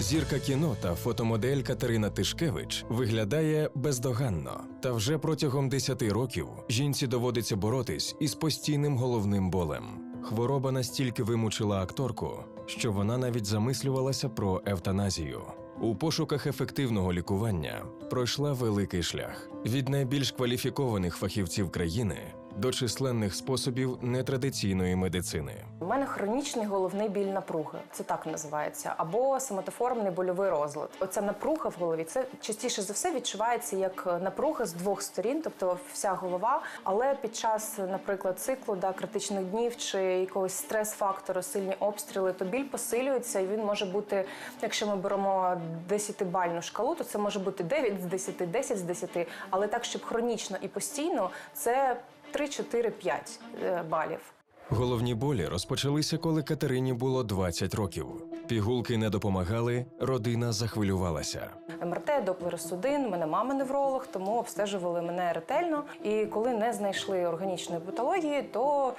Зірка кіно та фотомодель Катерина Тишкевич виглядає бездоганно. Та вже протягом 10 років жінці доводиться боротись із постійним головним болем. Хвороба настільки вимучила акторку, що вона навіть замислювалася про евтаназію. У пошуках ефективного лікування пройшла великий шлях від найбільш кваліфікованих фахівців країни до численних способів нетрадиційної медицини. У мене хронічний головний біль напруги, це так називається, або соматоформний больовий розлад. Оця напруга в голові це частіше за все відчувається як напруга з двох сторін, тобто вся голова. Але під час, наприклад, циклу да, критичних днів чи якогось стрес-фактору, сильні обстріли, то біль посилюється, і він може бути, якщо ми беремо 10-бальну шкалу, то це може бути 9 з 10, 10 з 10, але так, щоб хронічно і постійно, це 3, 4, 5 е, балів. Головні болі розпочалися, коли Катерині було 20 років. Пігулки не допомагали, родина захвилювалася. МРТ, доплересудин, мене мама невролог, тому обстежували мене ретельно. І коли не знайшли органічної патології, то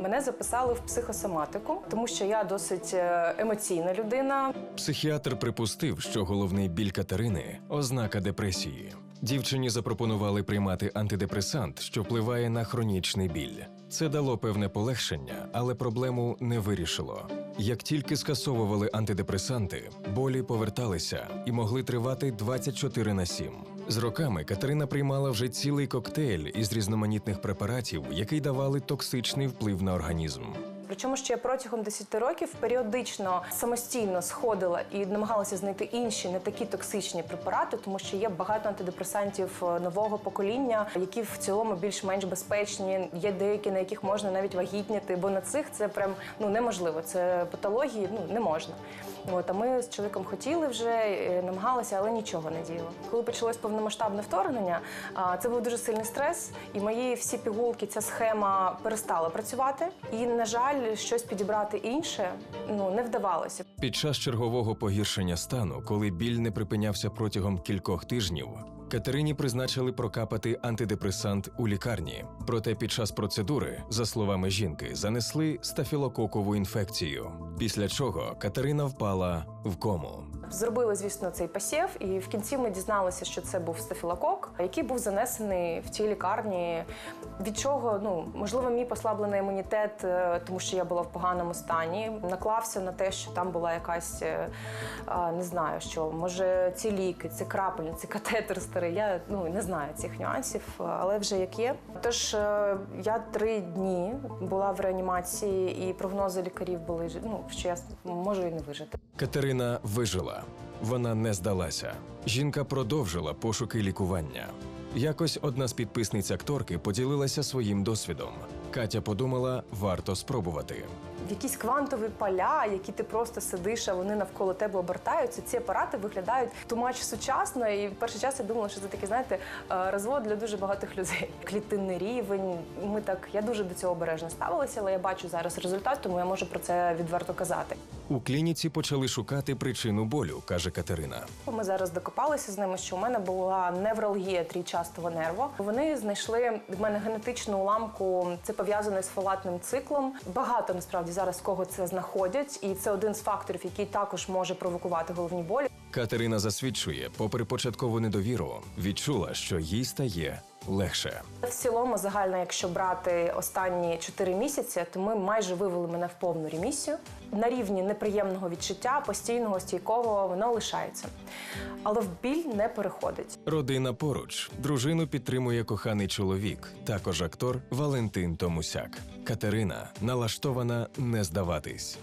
мене записали в психосоматику, тому що я досить е, емоційна людина. Психіатр припустив, що головний біль Катерини ознака депресії. Дівчині запропонували приймати антидепресант, що впливає на хронічний біль. Це дало певне полегшення, але проблему не вирішило. Як тільки скасовували антидепресанти, болі поверталися і могли тривати 24 на 7. З роками Катерина приймала вже цілий коктейль із різноманітних препаратів, які давали токсичний вплив на організм. Причому ще я протягом 10 років періодично самостійно сходила і намагалася знайти інші не такі токсичні препарати, тому що є багато антидепресантів е, нового покоління, які в цілому більш-менш безпечні. Є деякі, на яких можна навіть вагітніти, бо на цих це прям ну неможливо. Це патології, ну не можна. От а ми з чоловіком хотіли вже е, намагалися, але нічого не діяло. Коли почалось повномасштабне вторгнення, це був дуже сильний стрес, і мої всі пігулки, ця схема перестала працювати. І на жаль, щось підібрати інше ну не вдавалося. Під час чергового погіршення стану, коли біль не припинявся протягом кількох тижнів, Катерині призначили прокапати антидепресант у лікарні. Проте під час процедури, за словами жінки, занесли стафілококову інфекцію. Після чого Катерина впала в кому. Зробили, звісно, цей посів, і в кінці ми дізналися, що це був стафілокок, який був занесений в цій лікарні. Від чого, ну можливо, мій послаблений імунітет, е, тому що я була в поганому стані, наклався на те, що там була якась е, не знаю, що може ці ліки, ці крапельниці, катетер старий. Я ну не знаю цих нюансів, але вже як є. Тож е, я три дні була в реанімації, і прогнози лікарів були ну, що я можу і не вижити. Катерина вижила. Вона не здалася. Жінка продовжила пошуки лікування. Якось одна з підписниць акторки поділилася своїм досвідом. Катя подумала, варто спробувати. якісь квантові поля, які ти просто сидиш, а вони навколо тебе обертаються. Ці апарати виглядають тумач сучасно. І в перший час я думала, що це такий, знаєте, е, розвод для дуже багатих людей. Клітинний рівень. Ми так я дуже до цього обережно ставилася, але я бачу зараз результат, тому я можу про це відверто казати. У клініці почали шукати причину болю, каже Катерина. Ми зараз докопалися з ними, що у мене була невралгія трійчастого нерву. Вони знайшли в мене генетичну уламку. Це пов'язане з фолатним циклом. Багато насправді зараз кого це знаходять, і це один з факторів, який також може провокувати головні болі. Катерина засвідчує, попри початкову недовіру, відчула, що їй стає легше. В цілому, загально, якщо брати останні 4 місяці, то ми майже вивели мене в повну ремісію. На рівні неприємного відчуття, постійного, стійкого, воно лишається. Але в біль не переходить. Родина поруч. Дружину підтримує коханий чоловік, також актор Валентин Томусяк. Катерина налаштована не здаватись.